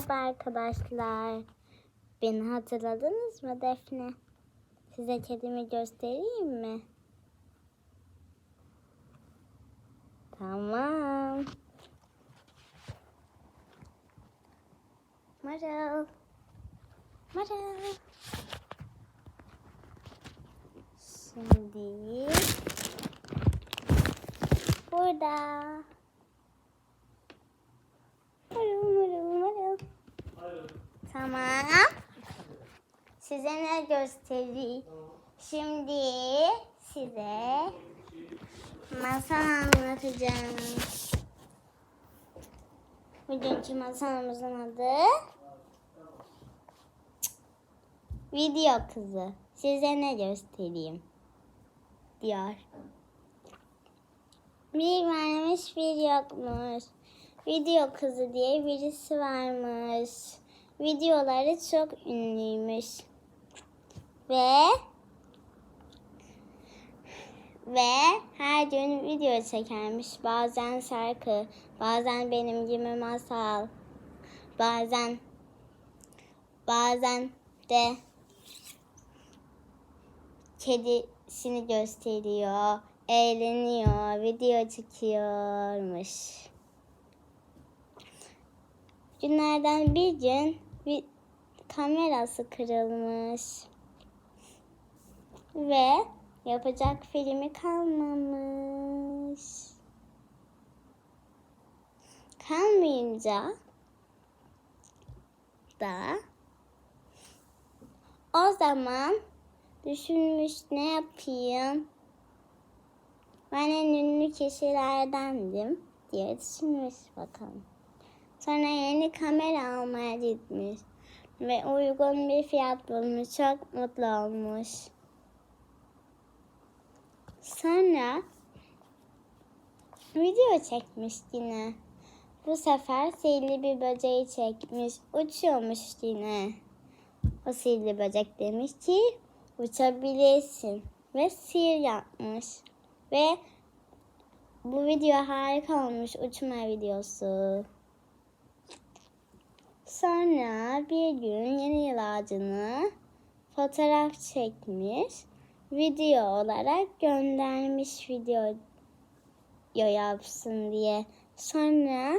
Merhaba arkadaşlar. Beni hatırladınız mı Defne? Size kedimi göstereyim mi? Tamam. Marul. Marul. Şimdi burada. Tamam. Size ne göstereyim? Şimdi size masal anlatacağım. Bugünkü masalımızın adı Video Kızı. Size ne göstereyim? Diyor. Bir varmış bir yokmuş. Video kızı diye birisi varmış. Videoları çok ünlüymüş. Ve ve her gün video çekermiş. Bazen şarkı, bazen benim gibi masal, bazen bazen de kedisini gösteriyor, eğleniyor, video çekiyormuş. Günlerden bir gün bir kamerası kırılmış. Ve yapacak filmi kalmamış. Kalmayınca da o zaman düşünmüş ne yapayım? Ben en ünlü kişilerdendim diye düşünmüş bakalım. Sonra yeni kamera almaya gitmiş ve uygun bir fiyat bulmuş. Çok mutlu olmuş. Sonra video çekmiş yine. Bu sefer sihirli bir böceği çekmiş. Uçuyormuş yine. O sihirli böcek demiş ki uçabilirsin. Ve sihir yapmış. Ve bu video harika olmuş. Uçma videosu. Sonra bir gün yeni yıl ağacını fotoğraf çekmiş. Video olarak göndermiş video yapsın diye. Sonra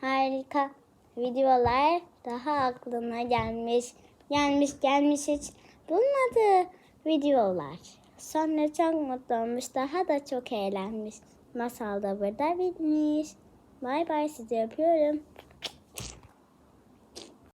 harika videolar daha aklına gelmiş. Gelmiş gelmiş hiç bulmadı videolar. Sonra çok mutlu olmuş. Daha da çok eğlenmiş. Masal da burada bitmiş. Bay bay sizi öpüyorum.